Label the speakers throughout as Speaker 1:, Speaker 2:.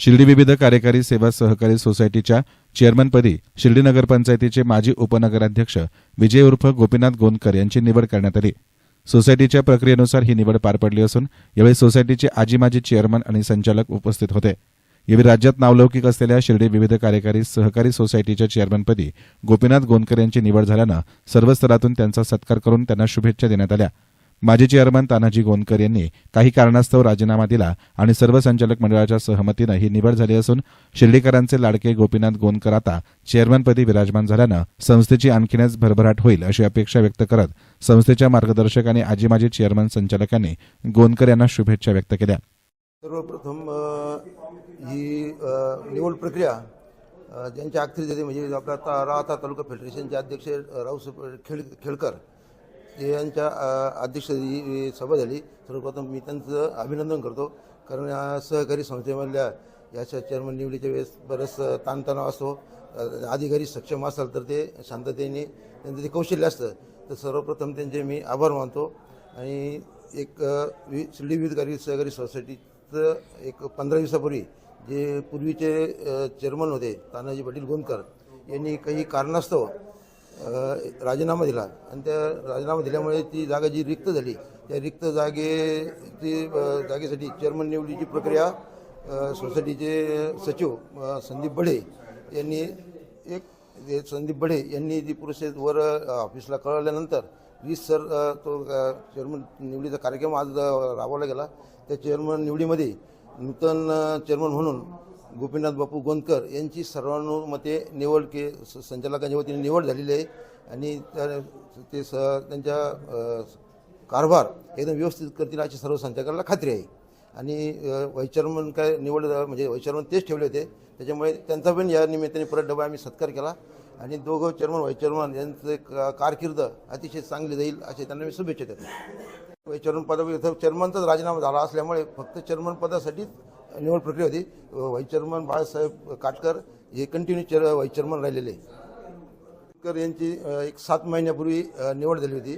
Speaker 1: शिर्डी विविध कार्यकारी सेवा सहकारी सोसायटीच्या चेअरमनपदी शिर्डी नगरपंचायतीचे माजी उपनगराध्यक्ष विजय उर्फ गोपीनाथ गोंदकर यांची निवड करण्यात आली. सोसायटीच्या प्रक्रियेनुसार ही निवड पार पडली असून यावेळी सोसायटीचे आजी माजी चेअरमन आणि संचालक उपस्थित होते. यावेळी राज्यात नावलौकिक असलेल्या शिर्डी विविध कार्यकारी सहकारी सोसायटीच्या चेअरमनपदी गोपीनाथ गोंदकर यांची निवड झाल्यानं सर्व स्तरातून त्यांचा सत्कार करून त्यांना शुभेच्छा देण्यात आल्या. माजी चेअरमन तानाजी गोंदकर यांनी काही कारणास्तव राजीनामा दिला आणि सर्व संचालक मंडळाच्या सहमतीनं ही निवड झाली असून शिर्डीकरांचे लाडके गोपीनाथ गोंदकर आता चेअरमनपदी विराजमान झाल्यानं संस्थेची आणखीनच भरभराट होईल अशी अपेक्षा व्यक्त करत संस्थेच्या मार्गदर्शक आणि आजी माजी चेअरमन संचालकांनी गोंदकर यांना शुभेच्छा व्यक्त केल्या.
Speaker 2: सर्वप्रथम ही निवड प्रक्रिया ज्यांच्या अखत्यारीत म्हणजे आपला राहता तालुका फेडरेशनचे अध्यक्ष राऊ खेळ खेळकर यांच्या अध्यक्ष अध्यक्षतेची ही सभा झाली. सर्वप्रथम मी त्यांचं अभिनंदन करतो. कारण या सहकारी संस्थेमधल्या याच्या चेअरमन निवडीच्या वेळेस बरंच ताणतणाव असतो. अधिकारी सक्षम असाल तर ते शांततेने त्यांचं ते कौशल्य असतं तर सर्वप्रथम त्यांचे मी आभार मानतो. आणि एक वि शिर्डी विविधकारी सहकारी सोसायटीचं एक पंधरा दिवसापूर्वी जे पूर्वीचे चेअरमन होते तानाजी पाटील गोंदकर यांनी काही कारणास्तव राजीनामा दिला. आणि त्या राजीनामा दिल्यामुळे ती जागा जी रिक्त झाली त्या रिक्त जागे ती जागेसाठी चेअरमन निवडीची प्रक्रिया सोसायटीचे सचिव संदीप बढे यांनी एक संदीप बढे यांनी ती प्रोसेस वर ऑफिसला कळवल्यानंतर वीस सर तो चेअरमन निवडीचा कार्यक्रम आज राबवला गेला. त्या चेअरमन निवडीमध्ये नूतन चेअरमन म्हणून गोपीनाथ बापू गोंदकर यांची सर्वानुमते निवड के संचालकांच्या वतीने निवड झालेली आहे. आणि ते स त्यांच्या कारभार एकदम व्यवस्थित करतील अशी सर्व संचालकाला खात्री आहे. आणि अ, व्हाईस चेअरमन काय निवड म्हणजे व्हाईस चेअरमन तेच ठेवले होते. त्याच्यामुळे त्यांचा पण या निमित्ताने परत डबा आम्ही सत्कार केला. आणि दोघं चेअरमन व्हाईस चेअरमन यांचं कारकीर्द अतिशय चांगली जाईल असे त्यांना मी शुभेच्छा देतो. व्हाईस चेअरमन इथं चेअरमनचाच राजीनामा झाला असल्यामुळे फक्त चेअरमन पदासाठीच निवड प्रक्रिया होती. व्हाईस चेअरमन बाळासाहेब काटकर हे कंटिन्यू चेअर व्हाईस चेअरमन राहिलेले. काटकर यांची एक सात महिन्यापूर्वी निवड झाली होती.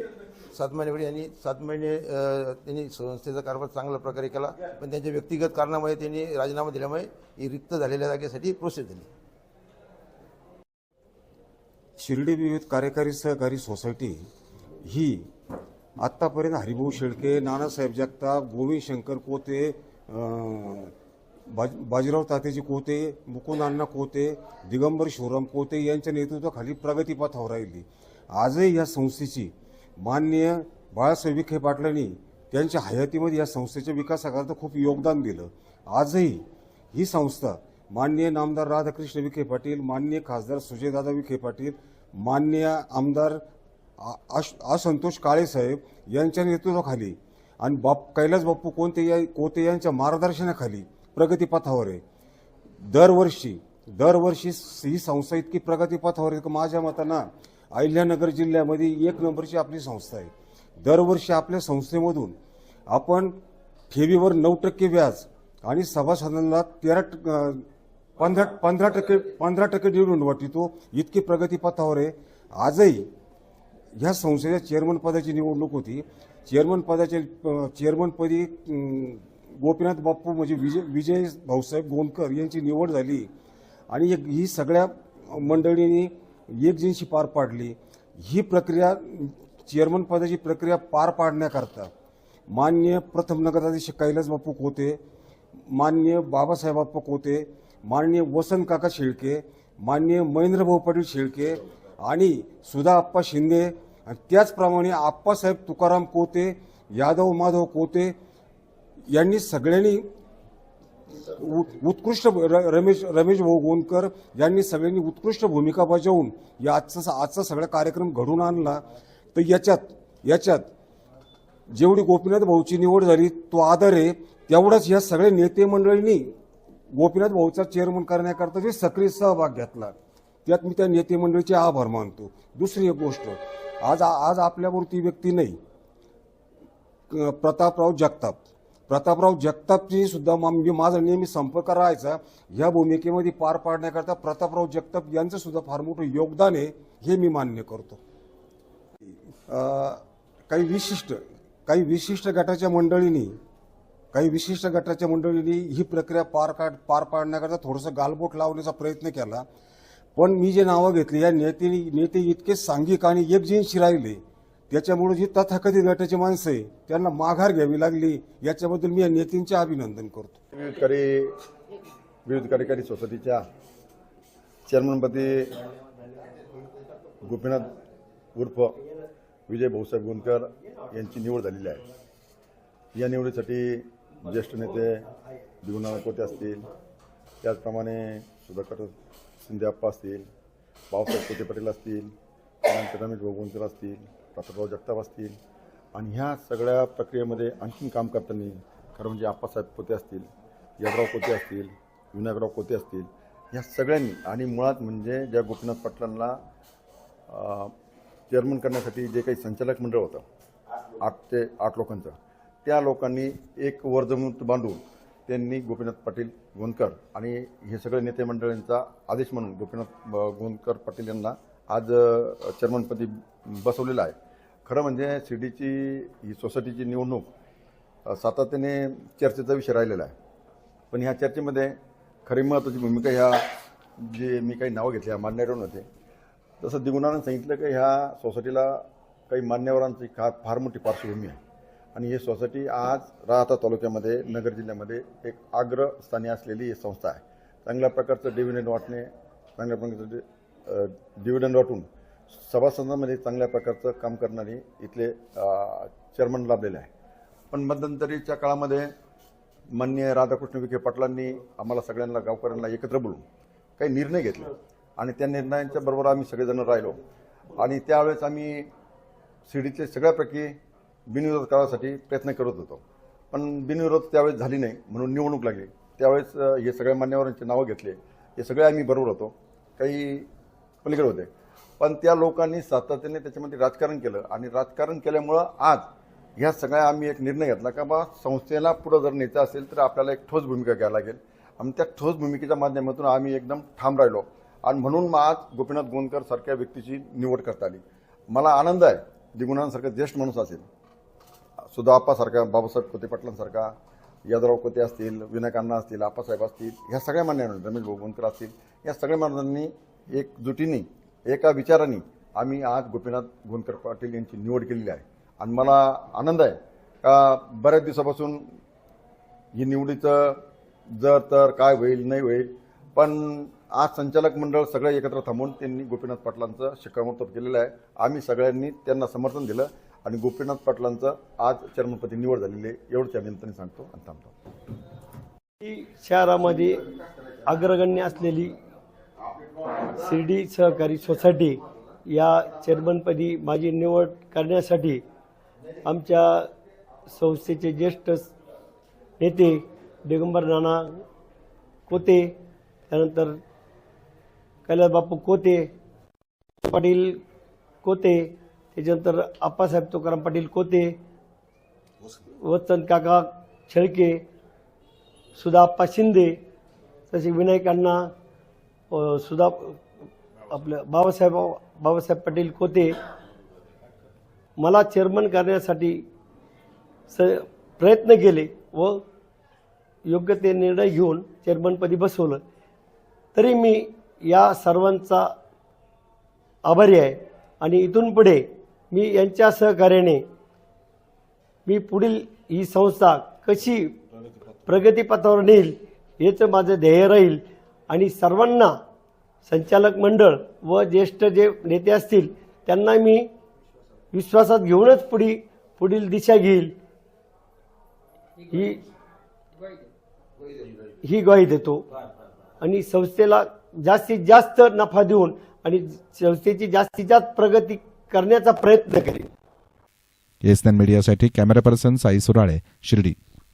Speaker 2: सात महिन्यापूर्वी यांनी सात महिने त्यांनी संस्थेचा कारभार चांगल्या प्रकारे केला. पण त्यांच्या व्यक्तिगत कारणामुळे त्यांनी राजीनामा दिल्यामुळे ही रिक्त झालेल्या जागेसाठी प्रोसेस झाली.
Speaker 3: शिर्डी विविध कार्यकारी सहकारी सोसायटी ही आत्तापर्यंत हरिभाऊ शेळके नानासाहेब जगताप गोविंद शंकर कोते बाज बाजीराव तातेजी कोते मुकुंद अण्णा कोते दिगंबर शिवराम कोते यांच्या नेतृत्वाखाली प्रगतीपथावर राहिली. आजही या संस्थेची माननीय बाळासाहेब विखे पाटलांनी त्यांच्या हयातीमध्ये या संस्थेच्या विकासाकरता खूप योगदान दिलं. आजही ही संस्था माननीय नामदार राधाकृष्ण विखे पाटील माननीय खासदार सुजयदादा विखे पाटील माननीय आमदार आ- आश- असंतोष काळेसाहेब यांच्या नेतृत्वाखाली आणि बाप कैलास बाप्पू कोणते या कोते यांच्या मार्गदर्शनाखाली प्रगतीपथावर आहे? दरवर्षी दरवर्षी ही संस्था इतकी प्रगतीपथावर आहे की माझ्या मतानं अहिल्यानगर जिल्ह्यामध्ये एक नंबरची आपली संस्था आहे. दरवर्षी आपल्या संस्थेमधून आपण ठेवीवर नऊ टक्के व्याज आणि सभासदांना तेरा पंधरा पंधरा टक्के पंधरा टक्के डिव्हिडंड वाटतो इतकी प्रगतीपथावर आहे. आजही ह्या संस्थेच्या चेअरमन पदाची निवडणूक होती. चेअरमन पदाचे चेअरमनपदी गोपीनाथ बाप्पू म्हणजे विजय विजय भाऊसाहेब गोंदकर यांची निवड झाली. आणि एक- ही सगळ्या मंडळींनी एकजिनशी पार पाडली. ही प्रक्रिया चेअरमन पदाची प्रक्रिया पार पाडण्याकरता मान्य प्रथम नगराधीश कैलास बापू कोते मान्य बाबासाहेब बाप्पू कोते माननीय वसंत काका शेळके मान्य महेंद्रभाऊ पाटील शेळके आणि सुधा आप्पा शिंदे आणि त्याचप्रमाणे आप्पासाहेब तुकाराम कोते यादव माधव कोते यांनी सगळ्यांनी उत्कृष्ट र- रमेश रमेश भाऊ गोंदकर यांनी सगळ्यांनी उत्कृष्ट भूमिका बजावून या आजचा आजचा सगळा कार्यक्रम घडून आणला. तर याच्यात याच्यात जेवढी गोपीनाथ भाऊची निवड झाली तो आदर आहे. तेवढाच या सगळ्या नेते मंडळींनी गोपीनाथ भाऊचा चेअरमन करण्याकरता जे सक्रिय सहभाग घेतला त्यात मी त्या नेते मंडळीचे आभार मानतो. दुसरी एक गोष्ट आज आज आपल्याबरोबर ती व्यक्ती नाही. प्रतापराव जगताप. प्रतापराव जगतापची सुद्धा मा- म्हणजे माझा नेहमी संपर्क राहायचा ह्या भूमिकेमध्ये पार पाडण्याकरता प्रतापराव जगताप यांचं सुद्धा फार मोठं योगदान आहे हे मी मान्य करतो. काही विशिष्ट काही विशिष्ट गटाच्या मंडळींनी काही विशिष्ट गटाच्या मंडळींनी ही प्रक्रिया पार काढ पार पाडण्याकरता थोडंसं गालबोट लावण्याचा प्रयत्न केला. पण मी जे नावं घेतली या नेते नेते इतके सांघिक आणि एकजिनशी राहिले त्याच्यामुळे जी तथाकथित गटाची माणसं आहे त्यांना माघार घ्यावी लागली याच्याबद्दल मी या नेत्यांचे अभिनंदन करतो.
Speaker 4: विविधकारी विविध कार्यकारी सोसायटीच्या चेअरमनपदी गोपीनाथ उर्फ विजय भाऊसाहेब गोंदकर यांची निवड झालेली आहे. या निवडीसाठी ज्येष्ठ नेते दिवनाकोते कोते असतील. त्याचप्रमाणे सुधाकर शिंदे आप्पा असतील बाबासाहेब कोते पाटील असतील त्यानंतर रमेश भाऊ असतील प्रतापराव जगताप असतील आणि ह्या सगळ्या प्रक्रियेमध्ये आणखीन काम करताना खरं म्हणजे आप्पासाहेब कोते असतील यदराव कोते असतील विनायकराव कोते असतील ह्या सगळ्यांनी आणि मुळात म्हणजे ज्या गोपीनाथ पाटलांना चेअरमन करण्यासाठी जे काही संचालक मंडळ होतं आठ ते आठ लोकांचं त्या लोकांनी एक वर्जमूत बांधून त्यांनी गोपीनाथ पाटील गोंदकर आणि हे सगळे नेते मंडळींचा आदेश म्हणून गोपीनाथ गोंदकर पाटील यांना आज चेअरमनपदी बसवलेलं आहे. खरं म्हणजे शिर्डीची ही सोसायटीची निवडणूक सातत्याने चर्चेचा विषय राहिलेला आहे. पण ह्या चर्चेमध्ये खरी महत्त्वाची भूमिका ह्या जे मी काही नावं घेतली ह्या मान्यवरांवर होते. तसं दिगुणानं सांगितलं की ह्या सोसायटीला काही मान्यवरांची का फार मोठी पार्श्वभूमी आहे. आणि ही सोसायटी आज राहता तालुक्यामध्ये नगर जिल्ह्यामध्ये एक अग्रस्थानी असलेली ही संस्था आहे. चांगल्या प्रकारचं डिव्हिडंड वाटणे चांगल्या प्रकारचं डिव्हिडंड वाटून सभासदांमध्ये चांगल्या प्रकारचं काम करणारी इथले चेअरमन लाभलेले आहे. पण मध्यंतरीच्या काळामध्ये मान्य राधाकृष्ण विखे पाटलांनी आम्हाला सगळ्यांना गावकऱ्यांना एकत्र बोलून काही निर्णय घेतले. आणि त्या निर्णयांच्या बरोबर आम्ही सगळेजण राहिलो. आणि त्यावेळेस आम्ही शिर्डीचे सगळ्यापैकी बिनविरोध करायसाठी प्रयत्न करत होतो. पण बिनविरोध त्यावेळेस झाली नाही म्हणून निवडणूक लागली. त्यावेळेस हे सगळ्या मान्यवरांची नावं घेतले. हे सगळे आम्ही बरोबर होतो. काही पलीकडे होते. पण त्या लोकांनी सातत्याने त्याच्यामध्ये राजकारण केलं. आणि राजकारण केल्यामुळं आज ह्या सगळ्या आम्ही एक निर्णय घेतला का बा संस्थेला पुढं जर न्यायचं असेल तर आपल्याला एक ठोस भूमिका घ्यायला लागेल. आणि त्या ठोस भूमिकेच्या माध्यमातून आम्ही एकदम ठाम राहिलो. आणि म्हणून मग आज गोपीनाथ गोंदकर सारख्या व्यक्तीची निवड करता आली. मला आनंद आहे दिगुणांसारखा ज्येष्ठ माणूस असेल. सुद्धा आप्पासारखा बाबासाहेब कोते पाटलांसारखा यादवराव कोते असतील विनायकांना असतील आप्पासाहेब असतील ह्या सगळ्या मान्यांनी रमेश भाऊ असतील या सगळ्या मान्यांनी एकजुटीने एका विचाराने आम्ही आज गोपीनाथ गोंदकर पाटील यांची निवड केलेली आहे. आणि मला आनंद आहे का बऱ्याच दिवसापासून ही निवडीचं जर तर काय होईल नाही होईल पण आज संचालक मंडळ सगळं एकत्र थांबून त्यांनी गोपीनाथ पाटलांचं शिक्कामोर्तब केलेलं आहे. आम्ही सगळ्यांनी त्यांना समर्थन दिलं. आणि गोपीनाथ पाटलांचा आज चेअरमनपदी निवड झालेली आहे. एवढंच या निमित्ताने सांगतो आणि थांबतो.
Speaker 5: ही शहरामध्ये अग्रगण्य असलेली शिर्डी सहकारी सोसायटी या चेअरमनपदी माझी निवड करण्यासाठी आमच्या संस्थेचे ज्येष्ठ नेते दिगंबर नाना कोते त्यानंतर कैलासबापू कोते पाटील कोते त्याच्यानंतर आप्पासाहेब तुकाराम पाटील कोते वत्सन काका छळके सुधाप्पा शिंदे तसे विनायकांना अण्णा सुधा आपलं बाबासाहेब बाबासाहेब पाटील कोते मला चेअरमन करण्यासाठी स प्रयत्न केले व योग्य ते निर्णय घेऊन चेअरमनपदी बसवलं. तरी मी या सर्वांचा आभारी आहे. आणि इथून पुढे मी यांच्या सहकार्याने मी पुढील ही संस्था कशी प्रगतीपथावर नेईल हेच माझं ध्येय राहील. आणि सर्वांना संचालक मंडळ व ज्येष्ठ जे नेते असतील त्यांना मी विश्वासात घेऊनच पुढी पुढील दिशा घेईल. ही ही ग्वाही देतो. आणि संस्थेला जास्तीत जास्त नफा देऊन आणि संस्थेची जास्तीत जास्त प्रगती करण्याचा प्रयत्न करेन.
Speaker 1: एस मीडियासाठी कॅमेरा पर्सन साई सुराळे शिर्डी.